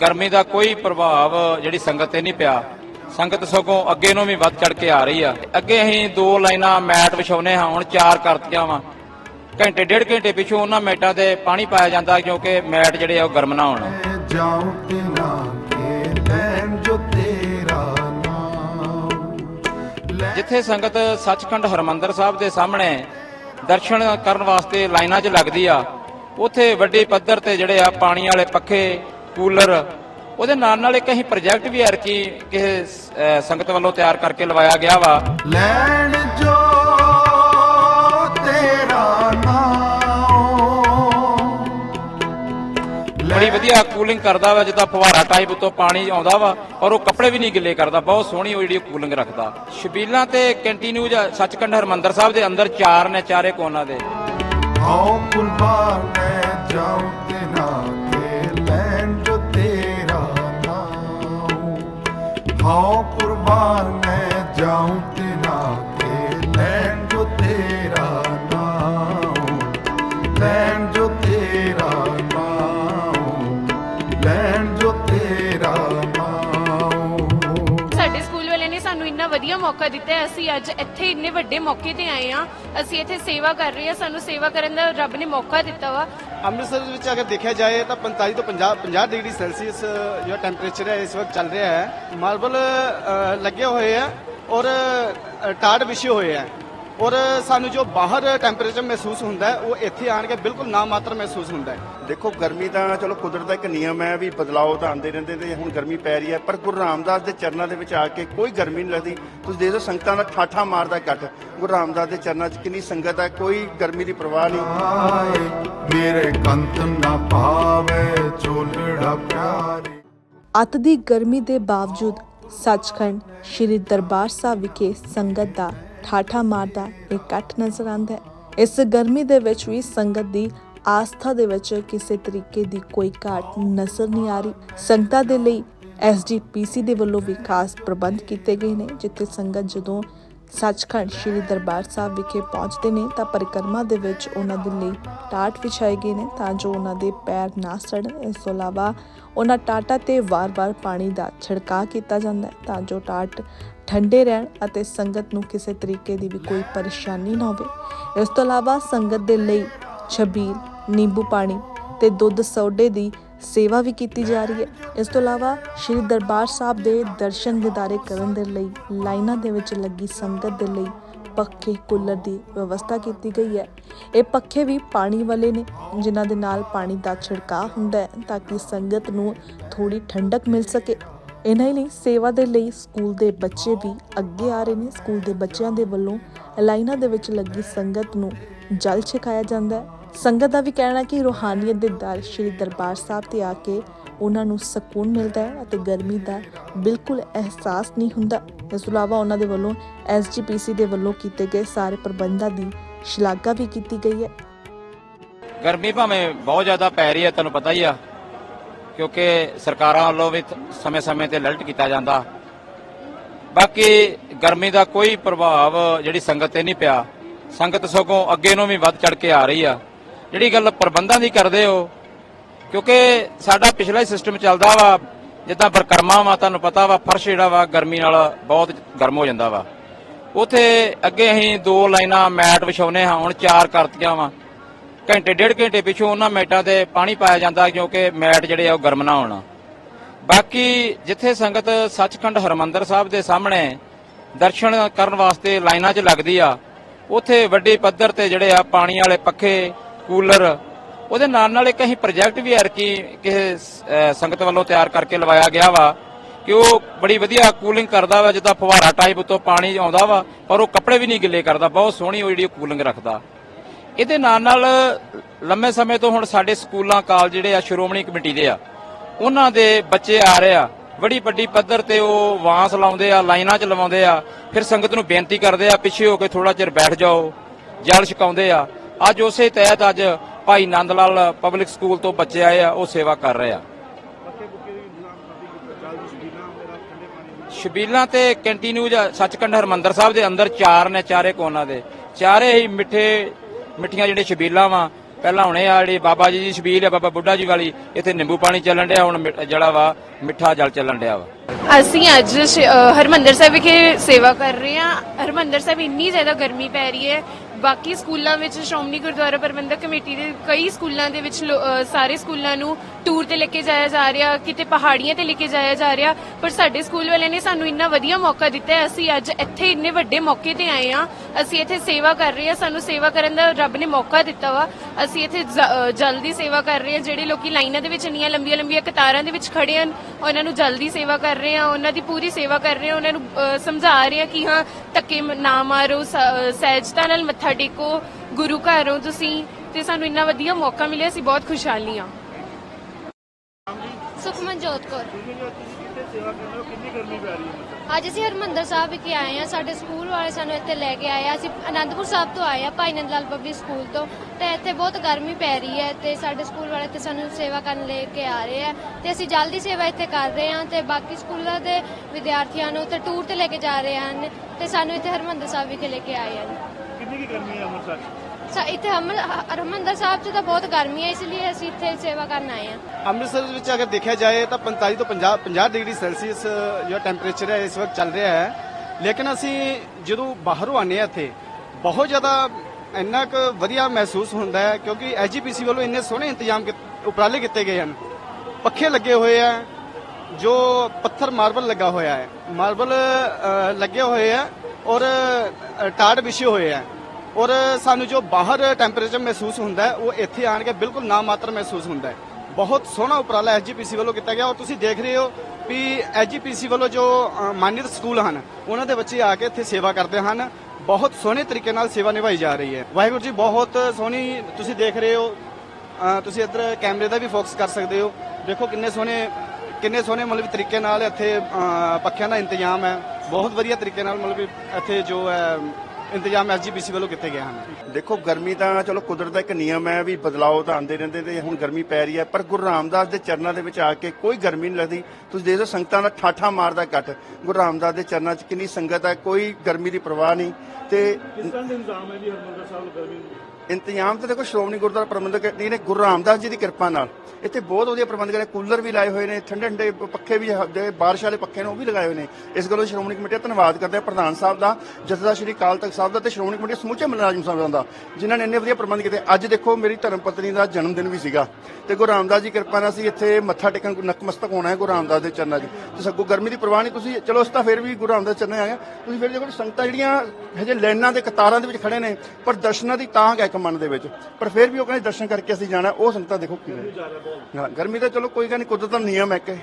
ਗਰਮੀ ਦਾ ਕੋਈ ਪ੍ਰਭਾਵ ਜਿਹੜੀ ਸੰਗਤ ਤੇ ਨਹੀਂ ਪਿਆ। ਸੰਗਤ ਸਗੋਂ ਅੱਗੇ ਨੂੰ ਵੀ ਵੱਧ ਚੜ ਕੇ ਆ ਰਹੀ ਆ। ਅੱਗੇ ਅਸੀਂ ਦੋ ਲਾਈਨਾਂ ਮੈਟ ਵਿਛਾਉਨੇ ਹਾਂ ਹੁਣ ਚਾਰ ਕਰਤੀਆਂ ਵਾ। ਘੰਟੇ ਡੇਢ ਘੰਟੇ ਪਿੱਛੋਂ ਉਹਨਾਂ ਮੈਟਾਂ ਤੇ ਪਾਣੀ ਪਾਇਆ ਜਾਂਦਾ ਕਿਉਂਕਿ ਮੈਟ ਜਿਹੜੇ ਆ ਉਹ ਗਰਮ ਨਾ ਹੋਣ। ਜਾਉ ਤਿਨਾ ਕੇ ਲੈਣ ਜੋ ਤੇਰਾ ਨਾਮ। ਲੈ ਜਿੱਥੇ ਸੰਗਤ ਸੱਚਖੰਡ ਹਰਮੰਦਰ ਸਾਹਿਬ ਦੇ ਸਾਹਮਣੇ ਦਰਸ਼ਨ ਕਰਨ ਵਾਸਤੇ ਲਾਈਨਾਂ 'ਚ ਲੱਗਦੀ ਆ ਉੱਥੇ ਵੱਡੇ ਪੱਧਰ ਤੇ ਜਿਹੜੇ ਆ ਪਾਣੀ ਵਾਲੇ ਪੱਖੇ ਕੂਲਰ। ਉਹਦੇ ਨਾਲ ਨਾਲ ਇੱਕ ਅਸੀਂ ਪ੍ਰੋਜੈਕਟ ਵੀ ਐਰ ਕੀ ਕਿਸੇ ਸੰਗਤ ਵੱਲੋਂ ਤਿਆਰ ਕਰਕੇ ਲਵਾਇਆ ਗਿਆ ਵਾ। ਲੈਣ ਜੋ ਤੇਰਾ ਨਾਮ। ਬੜੀ ਵਧੀਆ ਕੂਲਿੰਗ ਕਰਦਾ ਵਾ ਜਿੱਦਾਂ ਫੁਹਾਰਾ ਟਾਈਪ ਉੱਤੋਂ ਪਾਣੀ ਆਉਂਦਾ ਵਾ ਔਰ ਉਹ ਕੱਪੜੇ ਵੀ ਨਹੀਂ ਗਿੱਲੇ ਕਰਦਾ ਬਹੁਤ ਸੋਹਣੀ ਉਹ ਜਿਹੜੀ ਕੂਲਿੰਗ ਰੱਖਦਾ। ਛਬੀਲਾਂ ਤੇ ਕੰਟੀਨਿਊ ਸੱਚਖੰਡ ਹਰਮੰਦਰ ਸਾਹਿਬ ਦੇ ਅੰਦਰ ਚਾਰ ਨੇ ਚਾਰੇ ਕੋਨਾਂ ਦੇ। ਆਓ ਕੁਰਬਾਨ ਮੈਂ ਜਾਉ ਤੇਰਾ ਕੇ ਮੈਂ ਜਾਉ ਤੇਰਾ ਤੇ ਲੈਣ ਜੋ ਤੇਰਾ ਨਾਮ, ਲੈਣ ਜੋ ਤੇਰਾ ਨਾਮ, ਲੈਣ ਜੋ ਤੇਰਾ ਨਾਮ। ਸਾਨੂੰ ਇੰਨਾ ਵਧੀਆ ਮੌਕਾ ਦਿੱਤਾ ਹੈ। ਅਸੀਂ ਅੱਜ ਇੱਥੇ ਇੰਨੇ ਵੱਡੇ ਮੌਕੇ ਤੇ ਆਏ ਆ ਅਸੀਂ ਇੱਥੇ ਸੇਵਾ ਕਰ ਰਹੇ ਆ ਸਾਨੂੰ ਸੇਵਾ ਕਰਨ ਦਾ ਰੱਬ ਨੇ ਮੌਕਾ ਦਿੱਤਾ ਵਾ। ਅੰਮ੍ਰਿਤਸਰ ਵਿੱਚ ਅਗਰ ਦੇਖਿਆ ਜਾਏ ਤਾਂ 45 ਤੋਂ 50 50 ਡਿਗਰੀ ਸੈਲਸੀਅਸ ਜੋ ਟੈਂਪਰੇਚਰ ਹੈ, ਇਸ ਵਕਤ ਚੱਲ ਰਿਹਾ ਹੈ। ਮਾਰਬਲ ਲੱਗੇ ਹੋਏ ਆ ਔਰ ਟਾਟ ਵਿਛੇ ਹੋਏ ਆ ਔਰ ਸਾਨੂੰ ਜੋ ਬਾਹਰ ਟੈਂਪਰੇਚਰ ਮਹਿਸੂਸ ਹੁੰਦਾ ਹੈ ਉਹ ਇੱਥੇ ਆਣ ਕੇ ਬਿਲਕੁਲ ਨਾ ਮਾਤਰ ਮਹਿਸੂਸ ਹੁੰਦਾ ਹੈ। ਦੇਖੋ ਗਰਮੀ ਤਾਂ ਚਲੋ ਕੁਦਰਤ ਦਾ ਇੱਕ ਨਿਯਮ ਹੈ ਵੀ ਬਦਲਾਅ ਤਾਂ ਆਉਂਦੇ ਰਹਿੰਦੇ ਤੇ ਹੁਣ ਗਰਮੀ ਪੈ ਰਹੀ ਹੈ ਪਰ ਗੁਰੂ ਰਾਮਦਾਸ ਦੇ ਚਰਨਾਂ ਦੇ ਵਿੱਚ ਆ ਕੇ ਕੋਈ ਗਰਮੀ ਨਹੀਂ ਲੱਗਦੀ। ਤੁਸੀਂ ਦੇਖੋ ਸੰਗਤਾਂ ਦਾ ਠਾਠਾ ਮਾਰਦਾ ਇਕੱਠ। ਗੁਰੂ ਰਾਮਦਾਸ ਦੇ ਚਰਨਾਂ 'ਚ ਕਿੰਨੀ ਸੰਗਤ ਹੈ ਕੋਈ ਗਰਮੀ ਦੀ ਪਰਵਾਹ ਨਹੀਂ। ਮੇਰੇ ਕੰਤ ਨਾ ਪਾਵੇ ਚੋਲੜਾ ਪਿਆਰੀ। ਅੱਤ ਦੀ ਗਰਮੀ ਦੇ ਬਾਵਜੂਦ ਸੱਚਖੰਡ ਸ੍ਰੀ ਦਰਬਾਰ ਸਾਹਿਬ ਵਿਖੇ ਸੰਗਤ ਦਾ ਠਾਠਾ ਮਾਰਦਾ ਇਕੱਠ ਨਜ਼ਰ ਆਉਂਦਾ ਹੈ। ਇਸ ਗਰਮੀ ਦੇ ਵਿੱਚ ਵੀ ਸੰਗਤ ਦੀ ਆਸਥਾ ਦੇ ਵਿੱਚ ਕਿਸੇ ਤਰੀਕੇ ਦੀ ਕੋਈ ਘਾਟ ਨਜ਼ਰ ਨਹੀਂ ਆ ਰਹੀ। ਸੰਗਤਾਂ ਦੇ ਲਈ ਐਸਜੀਪੀਸੀ ਦੇ ਵੱਲੋਂ ਵੀ ਖਾਸ ਪ੍ਰਬੰਧ ਕੀਤੇ ਗਏ ਨੇ, ਜਿੱਥੇ ਸੰਗਤ ਜਦੋਂ ਸੱਚਖੰਡ ਸ੍ਰੀ ਦਰਬਾਰ ਸਾਹਿਬ ਵਿਖੇ ਪਹੁੰਚਦੇ ਨੇ ਤਾਂ ਪਰਿਕਰਮਾ ਦੇ ਵਿੱਚ ਉਹਨਾਂ ਦੇ ਲਈ ਟਾਟ ਵਿਛਾਏ ਗਏ ਨੇ ਤਾਂ ਜੋ ਉਹਨਾਂ ਦੇ ਪੈਰ ਨਾ ਸੜਨ। ਇਸ ਤੋਂ ਇਲਾਵਾ ਉਹਨਾਂ ਟਾਟਾਂ ਤੇ ਵਾਰ-ਵਾਰ ਪਾਣੀ ਦਾ ਛਿੜਕਾਅ ਕੀਤਾ ਜਾਂਦਾ ਹੈ ਤਾਂ ਜੋ ਟਾਟ ਠੰਡੇ ਰਹਿਣ ਅਤੇ ਸੰਗਤ ਨੂੰ ਕਿਸੇ ਤਰੀਕੇ ਦੀ ਵੀ ਕੋਈ ਪਰੇਸ਼ਾਨੀ ਨਾ ਹੋਵੇ। ਇਸ ਤੋਂ ਇਲਾਵਾ ਸੰਗਤ ਦੇ ਲਈ ਛਬੀਲ, ਨਿੰਬੂ ਪਾਣੀ ਤੇ ਦੁੱਧ ਸੋਡੇ ਦੀ ਸੇਵਾ ਵੀ ਕੀਤੀ ਜਾ ਰਹੀ ਹੈ। ਇਸ ਤੋਂ ਇਲਾਵਾ ਸ਼੍ਰੀ ਦਰਬਾਰ ਸਾਹਿਬ ਦੇ ਦਰਸ਼ਨ ਦਿਦਾਰੇ ਕਰਨ ਦੇ ਲਈ ਲਾਈਨਾਂ ਦੇ ਵਿੱਚ ਲੱਗੀ ਸੰਗਤ ਦੇ ਲਈ ਪੱਖੇ, ਕੂਲਰ ਦੀ ਵਿਵਸਥਾ ਕੀਤੀ ਗਈ ਹੈ। ਇਹ ਪੱਖੇ ਵੀ ਪਾਣੀ ਵਾਲੇ ਨੇ, ਜਿਨ੍ਹਾਂ ਦੇ ਨਾਲ ਪਾਣੀ ਦਾ ਛਿੜਕਾਅ ਹੁੰਦਾ ਹੈ ਤਾਂ ਕਿ ਸੰਗਤ ਨੂੰ ਥੋੜੀ ਠੰਡਕ ਮਿਲ ਸਕੇ। ਇਹਨਾਂ ਹੀ ਨਹੀਂ ਸੇਵਾ ਦੇ ਲਈ ਸਕੂਲ ਦੇ ਬੱਚੇ ਵੀ ਅੱਗੇ ਆ ਰਹੇ ਨੇ। ਸਕੂਲ ਦੇ ਬੱਚਿਆਂ ਦੇ ਵੱਲੋਂ ਲਾਈਨਾਂ ਦੇ ਵਿੱਚ ਲੱਗੀ ਸੰਗਤ ਨੂੰ ਜਲ ਛਕਾਇਆ ਜਾਂਦਾ ਹੈ। ਸੰਗਤ ਦਾ ਵੀ ਕਹਿਣਾ ਹੈ ਕਿ ਰੂਹਾਨੀਅਤ ਦੇ ਦਰ ਸ਼੍ਰੀ ਦਰਬਾਰ ਸਾਹਿਬ ਤੇ ਆ ਕੇ ਉਹਨਾਂ ਨੂੰ ਸਕੂਨ ਮਿਲਦਾ ਹੈ ਅਤੇ ਗਰਮੀ ਦਾ ਬਿਲਕੁਲ ਅਹਿਸਾਸ ਨਹੀਂ ਹੁੰਦਾ। ਇਸ ਇਲਾਵਾ ਉਹਨਾਂ ਦੇ ਵੱਲੋਂ ਐਸਜੀਪੀਸੀ ਦੇ ਵੱਲੋਂ ਕੀਤੇ ਗਏ ਸਾਰੇ ਪ੍ਰਬੰਧਾਂ ਦੀ ਸ਼ਲਾਘਾ ਵੀ ਕੀਤੀ ਗਈ ਹੈ। ਗਰਮੀ ਭਾਵੇਂ ਬਹੁਤ ਜ਼ਿਆਦਾ ਪੈ ਰਹੀ ਹੈ, ਤੁਹਾਨੂੰ ਪਤਾ ਹੀ ਆ, ਕਿਉਂਕਿ ਸਰਕਾਰਾਂ ਵੱਲੋਂ ਵੀ ਸਮੇਂ-ਸਮੇਂ ਤੇ ਅਲਰਟ ਕੀਤਾ ਜਾਂਦਾ। ਬਾਕੀ ਗਰਮੀ ਦਾ ਕੋਈ ਪ੍ਰਭਾਵ ਜਿਹੜੀ ਸੰਗਤ ਤੇ ਨਹੀਂ ਪਿਆ, ਸੰਗਤ ਸਗੋਂ ਅੱਗੇ ਨੂੰ ਵੀ ਵੱਧ ਚੜ ਕੇ ਆ ਰਹੀ ਆ। ਜਿਹੜੀ ਗੱਲ ਪ੍ਰਬੰਧਾਂ ਦੀ ਕਰਦੇ ਹੋ, ਕਿਉਂਕਿ ਸਾਡਾ ਪਿਛਲਾ ਹੀ ਸਿਸਟਮ ਚੱਲਦਾ ਵਾ, ਜਿੱਦਾਂ ਪਰਕਰਮਾ ਵਾ, ਤੁਹਾਨੂੰ ਪਤਾ ਵਾ, ਫਰਸ਼ ਜਿਹੜਾ ਵਾ, ਗਰਮੀ ਨਾਲ ਬਹੁਤ ਗਰਮ ਹੋ ਜਾਂਦਾ ਵਾ। ਉਥੇ ਅੱਗੇ ਅਸੀਂ ਦੋ ਲਾਈਨਾਂ ਮੈਟ ਵਿਛਾਉਨੇ ਹਾਂ, ਹੁਣ ਚਾਰ ਕਰਤੀਆਂ ਵਾ। ਘੰਟੇ, ਡੇਢ ਘੰਟੇ ਪਿੱਛੋਂ ਉਹਨਾਂ ਮੈਟਾਂ ਤੇ ਪਾਣੀ ਪਾਇਆ ਜਾਂਦਾ ਕਿਉਂਕਿ ਮੈਟ ਜਿਹੜੇ ਆ ਉਹ ਗਰਮ ਨਾ ਹੋਣ। ਬਾਕੀ ਜਿੱਥੇ ਸੰਗਤ ਸੱਚਖੰਡ ਹਰਮੰਦਰ ਸਾਹਿਬ ਦੇ ਸਾਹਮਣੇ ਦਰਸ਼ਨ ਕਰਨ ਵਾਸਤੇ ਲਾਈਨਾਂ 'ਚ ਲੱਗਦੀ ਆ, ਉੱਥੇ ਵੱਡੇ ਪੱਧਰ ਤੇ ਜਿਹੜੇ ਆ ਪਾਣੀ ਵਾਲੇ ਪੱਖੇ ਕੂਲਰ। ਉਹਦੇ ਨਾਲ ਨਾਲ ਇੱਕ ਅਸੀਂ ਪ੍ਰੋਜੈਕਟ ਵੀ ਐਰ ਕਿਸੇ ਸੰਗਤ ਵੱਲੋਂ ਤਿਆਰ ਕਰਕੇ ਲਵਾਇਆ ਗਿਆ ਵਾ ਕਿ ਉਹ ਬੜੀ ਵਧੀਆ ਕੂਲਿੰਗ ਕਰਦਾ ਵਾ, ਜਿੱਦਾਂ ਫੁਹਾਰਾ ਟਾਈਪ ਉੱਤੋਂ ਪਾਣੀ ਆਉਂਦਾ ਵਾ, ਪਰ ਉਹ ਕੱਪੜੇ ਵੀ ਨਹੀਂ ਗਿੱਲੇ ਕਰਦਾ, ਬਹੁਤ ਸੋਹਣੀ ਉਹ ਜਿਹੜੀ ਕੂਲਿੰਗ ਰੱਖਦਾ। ਇਹਦੇ ਨਾਲ ਨਾਲ ਲੰਮੇ ਸਮੇਂ ਤੋਂ ਹੁਣ ਸਾਡੇ ਸਕੂਲਾਂ, ਕਾਲਜ ਜਿਹੜੇ ਆ, ਸ਼੍ਰੋਮਣੀ ਕਮੇਟੀ ਦੇ ਆ, ਉਹਨਾਂ ਦੇ ਬੱਚੇ ਆ ਰਹੇ ਆ। ਬੜੀ ਵੱਡੀ ਪੱਧਰ ਤੇ ਉਹ ਵਾਂਸ ਲਾਉਂਦੇ ਆ, ਲਾਈਨਾਂ 'ਚ ਲਵਾਉਂਦੇ ਆ, ਫਿਰ ਸੰਗਤ ਨੂੰ ਬੇਨਤੀ ਕਰਦੇ ਆ, ਪਿੱਛੇ ਹੋ ਕੇ ਥੋੜਾ ਚਿਰ ਬੈਠ ਜਾਓ, ਜਲ ਛਕਾਉਂਦੇ ਆ। ਅੱਜ ਉਸੇ ਤਹਿਤ ਅੱਜ ਭਾਈ ਨੰਦ ਲਾਲ ਪਬਲਿਕ ਸਕੂਲ ਤੋਂ ਬੱਚੇ ਆਏ ਆ, ਉਹ ਸੇਵਾ ਕਰ ਰਹੇ ਆ। ਛਬੀਲਾਂ ਤੇ ਕੰਟੀਨਿਊ ਸੱਚਖੰਡ ਹਰਮੰਦਰ ਸਾਹਿਬ ਦੇ ਅੰਦਰ ਚਾਰ ਨੇ, ਚਾਰੇ ਕੋਨਾਂ ਦੇ। ਚਾਰੇ ਹੀ ਮਿੱਠੇ, ਮਿੱਠੀਆਂ ਜਿਹੜੇ ਛਬੀਲਾਂ ਵਾ। ਪਹਿਲਾਂ ਹੁਣੇ ਆ ਜਿਹੜੀ ਬਾਬਾ ਜੀ ਦੀ ਸ਼ਬੀਲ ਹੈ ਬਾਬਾ ਬੁੱਢਾ ਜੀ ਵਾਲੀ, ਇੱਥੇ ਨਿੰਬੂ ਪਾਣੀ ਚੱਲਣ ਡਿਆ, ਹੁਣ ਜਿਹੜਾ ਵਾ, ਮਿੱਠਾ ਜਲ ਚੱਲਣ ਡਿਆ ਵਾ। ਅਸੀਂ ਅੱਜ ਸ਼- ਹਰਿਮੰਦਰ ਸਾਹਿਬ ਵਿਖੇ ਸੇਵਾ ਕਰ ਰਹੇ ਹਾਂ। ਹਰਿਮੰਦਰ ਸਾਹਿਬ ਇੰਨੀ ਜ਼ਿਆਦਾ ਗਰਮੀ ਪੈ ਰਹੀ ਹੈ ਬਾਕੀ ਸਕੂਲਾਂ ਵਿੱਚ ਸ਼੍ਰੋਮਣੀ ਗੁਰਦੁਆਰਾ ਪ੍ਰਬੰਧਕ ਕਮੇਟੀ ਦੇ ਕਈ ਸਕੂਲਾਂ ਦੇ ਵਿੱਚ ਲੋ- ਅ, ਸਾਰੇ ਸਕੂਲਾਂ ਨੂੰ ਟੂਰ ਤੇ ਲੈ ਕੇ ਜਾਇਆ ਜਾ ਰਿਹਾ ਕਿਤੇ ਪਹਾੜੀਆਂ ਤੇ ਲੈ ਕੇ ਜਾਇਆ ਜਾ ਰਿਹਾ ਪਰ ਸਾਡੇ ਸਕੂਲ ਵਾਲਿਆਂ ਨੇ ਸਾਨੂੰ ਇੰਨਾ ਵਧੀਆ ਮੌਕਾ ਦਿੱਤਾ ਅਸੀਂ ਅੱਜ ਇੱਥੇ ਇੰਨੇ ਵੱਡੇ ਮੌਕੇ ਤੇ ਆਏ ਹਾਂ। ਅਸੀਂ ਇੱਥੇ ਸੇਵਾ ਕਰ ਰਹੇ ਹਾਂ। ਸਾਨੂੰ ਸੇਵਾ ਕਰਨ ਦਾ ਰੱਬ ਨੇ ਮੌਕਾ ਦਿੱਤਾ ਵਾ। ਅਸੀਂ ਇੱਥੇ ਜ- ਜਲਦੀ ਸੇਵਾ ਕਰ ਰਹੇ ਹਾਂ। ਜਿਹੜੇ ਲੋਕੀ ਲਾਈਨਾਂ ਦੇ ਵਿੱਚ ਇੰਨੀਆਂ ਲੰਬੀਆਂ ਲੰਬੀਆਂ ਕਤਾਰਾਂ ਦੇ ਵਿੱਚ ਖੜੇ ਹਨ, ਉਹਨਾਂ ਨੂੰ ਜਲਦੀ ਸੇਵਾ ਕਰ ਰਹੇ ਹਾਂ। ਉਹਨਾਂ ਦੀ ਪੂਰੀ ਸੇਵਾ ਕਰ ਰਹੇ ਹਾਂ। ਉਹਨਾਂ ਨੂੰ ਸਮਝਾ ਰਹੇ ਹਾਂ ਕਿ ਹਾਂ, ਧੱਕੇ ਨਾ ਮਾਰੋ, ਸ- ਸਹਿਜਤਾ ਨਾਲ ਮੱਥਾ ਟੇਕੋ, ਗੁਰੂ ਘਰ ਹੋ ਤੁਸੀਂ। ਤੇ ਸਾਨੂੰ ਇੰਨਾ ਵਧੀਆ ਮੌਕਾ ਮਿਲਿਆ। ਅਸੀਂ ਬਹੁਤ ਖੁਸ਼ਹਾਲੀ ਹਾਂ। ਸੁਖਮਨਜੋਤ ਕੌਰ। ਅੱਜ ਅਸੀਂ ਹਰਮੰਦਰ ਸਾਹਿਬ ਵਿਖੇ ਆਏ ਹਾਂ। ਸਾਡੇ ਸਕੂਲ ਵਾਲੇ ਸਾਨੂੰ ਇੱਥੇ ਲੈ ਕੇ ਆਏ ਆ। ਅਸੀਂ ਅਨੰਦਪੁਰ ਸਾਹਿਬ ਤੋਂ ਆਏ ਆ ਭਾਈ ਨੰਦ ਲਾਲ ਪਬਲਿਕ ਸਕੂਲ ਤੋਂ। ਤੇ ਇੱਥੇ ਬਹੁਤ ਗਰਮੀ ਪੈ ਰਹੀ ਹੈ ਤੇ ਸਾਡੇ ਸਕੂਲ ਵਾਲੇ ਤੇ ਸਾਨੂੰ ਸੇਵਾ ਕਰਨ ਲੈ ਕੇ ਆ ਰਹੇ ਆ। ਤੇ ਅਸੀਂ ਜਲਦੀ ਸੇਵਾ ਇੱਥੇ ਕਰ ਰਹੇ ਹਾਂ ਤੇ ਬਾਕੀ ਸਕੂਲਾਂ ਦੇ ਵਿਦਿਆਰਥੀਆਂ ਨੂੰ ਤੇ ਟੂਰ ਤੇ ਲੈ ਕੇ ਜਾ ਰਹੇ ਹਨ। ਤੇ ਸਾਨੂੰ ਇੱਥੇ ਹਰਮੰਦਰ ਸਾਹਿਬ ਵਿਖੇ ਲੈ ਕੇ ਆਏ ਹਨ। ਕਿੰਨੀ ਕੀ ਗਰਮੀ ਹੈ ਅੰਮ੍ਰਿਤਸਰ? 'ਚ? ਇੱਥੇ ਹਰਮੰ- ਹਰਮੰਦਰ ਸਾਹਿਬ 'ਚ ਤਾਂ ਬਹੁਤ ਗਰਮੀ ਹੈ ਇਸ ਲਈ ਅਸੀਂ ਇੱਥੇ ਸੇਵਾ ਕਰਨ ਆਏ ਹਾਂ। ਅੰਮ੍ਰਿਤਸਰ ਵਿੱਚ ਅਗਰ ਦੇਖਿਆ ਜਾਏ ਤਾਂ 45 ਤੋਂ 50 50 ਡਿਗਰੀ ਸੈਲਸੀਅਸ ਜਿਹੜਾ ਟੈਂਪਰੇਚਰ ਹੈ ਇਸ ਵਕਤ ਚੱਲ ਰਿਹਾ ਹੈ। ਲੇਕਿਨ ਅਸੀਂ ਜਦੋਂ ਬਾਹਰੋਂ ਆਨੇ ਆ ਇੱਥੇ ਬਹੁਤ ਜ਼ਿਆਦਾ ਇੰਨਾ ਕੁ ਵਧੀਆ ਮਹਿਸੂਸ ਹੁੰਦਾ ਹੈ ਕਿਉਂਕਿ ਐਜੀਪੀਸੀ ਵੱਲੋਂ ਇੰਨੇ ਸੋਹਣੇ ਇੰਤਜ਼ਾਮ ਕੀਤ- ਉਪਰਾਲੇ ਕੀਤੇ ਗਏ ਹਨ। ਪੱਖੇ ਲੱਗੇ ਹੋਏ ਆ ਜੋ ਪੱਥਰ ਮਾਰਬਲ ਲੱਗਾ ਹੋਇਆ ਹੈ। ਮਾਰਬਲ ਲੱਗੇ ਹੋਏ ਆ ਔਰ ਅ, ਟਾੜ ਵਿਛੇ ਹੋਏ ਆ ਔਰ ਸਾਨੂੰ ਜੋ ਬਾਹਰ ਟੈਂਪਰੇਚਰ ਮਹਿਸੂਸ ਹੁੰਦਾ ਹੈ ਉਹ ਇੱਥੇ ਆਣ ਕੇ ਬਿਲਕੁਲ ਨਾ ਮਾਤਰ ਮਹਿਸੂਸ ਹੁੰਦਾ ਹੈ। ਬਹੁਤ ਸੋਹਣਾ ਉਪਰਾਲਾ ਐਸਜੀਪੀਸੀ ਵੱਲੋਂ ਕੀਤਾ ਗਿਆ ਔਰ ਤੁਸੀਂ ਦੇਖ ਰਹੇ ਹੋ ਵੀ ਐਸਜੀਪੀਸੀ ਵੱਲੋਂ ਜੋ ਅ, ਮਾਨਿਤ ਸਕੂਲ ਹਨ ਉਹਨਾਂ ਦੇ ਬੱਚੇ ਆ ਕੇ ਇੱਥੇ ਸੇਵਾ ਕਰਦੇ ਹਨ। ਬਹੁਤ ਸੋਹਣੇ ਤਰੀਕੇ ਨਾਲ ਸੇਵਾ ਨਿਭਾਈ ਜਾ ਰਹੀ ਹੈ। ਵਾਹਿਗੁਰੂ ਜੀ ਬਹੁਤ ਸੋਹਣੀ ਤੁਸੀਂ ਦੇਖ ਰਹੇ ਹੋ। ਤੁਸੀਂ ਇੱਧਰ ਕੈਮਰੇ ਦਾ ਵੀ ਫੋਕਸ ਕਰ ਸਕਦੇ ਹੋ। ਦੇਖੋ ਕਿੰਨੇ ਸੋਹਣੇ ਕਿੰਨੇ ਸੋਹਣੇ ਮਤਲਬ ਤਰੀਕੇ ਨਾਲ ਇੱਥੇ ਪੱਖਿਆਂ ਦਾ ਇੰਤਜ਼ਾਮ ਹੈ। ਬਹੁਤ ਵਧੀਆ ਤਰੀਕੇ ਨਾਲ ਮਤਲਬ ਇੱਥੇ ਜੋ ਹੈ ਇੰਤਜ਼ਾਮ ਐਸਜੀਪੀਸੀ ਵੱਲੋਂ ਕੀਤੇ ਗਏ ਹਨ। ਦੇਖੋ ਗਰਮੀ ਤਾਂ ਚਲੋ ਕੁਦਰਤ ਦਾ ਇੱਕ ਨਿਯਮ ਹੈ ਵੀ ਬਦਲਾਅ ਤਾਂ ਆਉਂਦੇ ਰਹਿੰਦੇ ਤੇ ਹੁਣ ਗਰਮੀ ਪੈ ਰਹੀ ਹੈ ਪਰ ਗੁਰੂ ਰਾਮਦਾਸ ਦੇ ਚਰਨਾਂ ਦੇ ਵਿੱਚ ਆ ਕੇ ਕੋਈ ਗਰਮੀ ਨਹੀਂ ਲੱਗਦੀ। ਤੁਸੀਂ ਦੇਖੋ ਸੰਗਤਾਂ ਦਾ ਠਾਠਾ ਮਾਰਦਾ ਇਕੱਠ ਗੁਰੂ ਰਾਮਦਾਸ ਦੇ ਚਰਨਾਂ 'ਚ ਕਿੰਨੀ ਸੰਗਤ ਹੈ ਕੋਈ ਗਰਮੀ ਦੀ ਪਰਵਾਹ ਨਹੀਂ ਤੇ ਕਿਸ ਤਰ੍ਹਾਂ ਦੇ ਇੰਤਜ਼ਾਮ ਹੈ ਜੀ ਹਰਮੰਦਰ ਸਾਹਿਬ ਗਰਮੀ ਨੂੰ? ਇੰਤਜ਼ਾਮ ਤਾਂ ਦੇਖੋ ਸ਼੍ਰੋਮਣੀ ਗੁਰਦੁਆਰਾ ਪ੍ਰਬੰਧਕ ਕਮੇਟੀ ਨੇ ਗੁਰੂ ਰਾਮਦਾਸ ਜੀ ਦੀ ਕਿਰਪਾ ਨਾਲ। ਇੱਥੇ ਬਹੁਤ ਵਧੀਆ ਪ੍ਰਬੰਧ ਕਰੇ ਕੂਲਰ ਵੀ ਲਾਏ ਹੋਏ ਨੇ, ਠੰਡੇ ਠੰਡੇ ਪੱਖੇ ਵੀ ਹ- ਜਿਹੜੇ ਬਾਰਿਸ਼ ਵਾਲੇ ਪੱਖੇ ਨੇ, ਉਹ ਵੀ ਲਗਾਏ ਹੋਏ ਨੇ। ਇਸ ਗੱਲੋਂ ਸ਼੍ਰੋਮਣੀ ਕਮੇਟੀ ਦਾ ਧੰਨਵਾਦ ਕਰਦੇ ਹਾਂ ਪ੍ਰਧਾਨ ਸਾਹਿਬ ਦਾ, ਜਥੇਦਾਰ ਸ਼੍ਰੀ ਕਾਲ ਤਖਤ ਸਾਹਿਬ ਦਾ ਤੇ ਸ਼੍ਰੋਮਣੀ ਕਮੇਟੀ ਦੇ ਸਮੁੱਚੇ ਮੁਲਾਜ਼ਮ ਸਾਹਿਬਾਂ ਦਾ, ਜਿਨ੍ਹਾਂ ਨੇ ਇੰਨੇ ਵਧੀਆ ਪ੍ਰਬੰਧ ਕੀਤੇ। ਅੱਜ ਦੇਖੋ ਮੇਰੀ ਧਰਮ ਪਤਨੀ ਦਾ ਜਨਮ ਦਿਨ ਵੀ ਸੀਗਾ ਤੇ ਗੁਰੂ ਰਾਮਦਾਸ ਜੀ ਕਿਰਪਾ ਨਾਲ ਅਸੀਂ ਇੱਥੇ ਮੱਥਾ ਟੇਕਣ ਨਕਮਸਤਕ ਹੋਣਾ ਹੈ ਗੁਰੂ ਰਾਮਦਾਸ ਦੇ ਚਰਨਾਂ 'ਚ। ਤੇ ਸਗੋਂ ਗਰਮੀ ਦੀ ਪਰਵਾਹ ਨਹੀਂ, ਤੁਸੀਂ ਚਲੋ ਉਸ ਤਾਂ ਫਿਰ ਵੀ ਗੁਰੂ ਰਾਮਦਾਸ ਚਰਨਾਂ 'ਚ ਆਏ ਆ ਤੁਸੀਂ ਫਿਰ ਦੇਖੋ ਸੰਗਤਾਂ ਜਿਹੜੀਆਂ ਹਜੇ ਲਾਈਨਾਂ ਦੇ ਕਤਾਰਾਂ ਦੇ ਵਿੱਚ ਖੜੇ ਨੇ, ਪਰ ਦਰਸ਼ਨਾਂ ਦੀ ਤਾਂਘ ਹੈ ਇੱਕ ਮਨ ਦੇ ਵਿੱਚ। ਪਰ ਫਿਰ ਵੀ ਉਹ ਕਹਿੰਦੇ, ਦਰਸ਼ਨ ਕਰਕੇ ਅਸੀਂ ਜਾਣਾ। ਉਹ ਸੰਗਤਾਂ ਦੇਖੋ ਕਿਵੇਂ। ਗਰਮੀ ਤਾਂ ਚਲੋ ਕੋਈ ਗੱਲ ਨਹੀਂ ਕੁਦਰਤ ਦਾ ਨਿਯਮ ਹੈ ਕਿ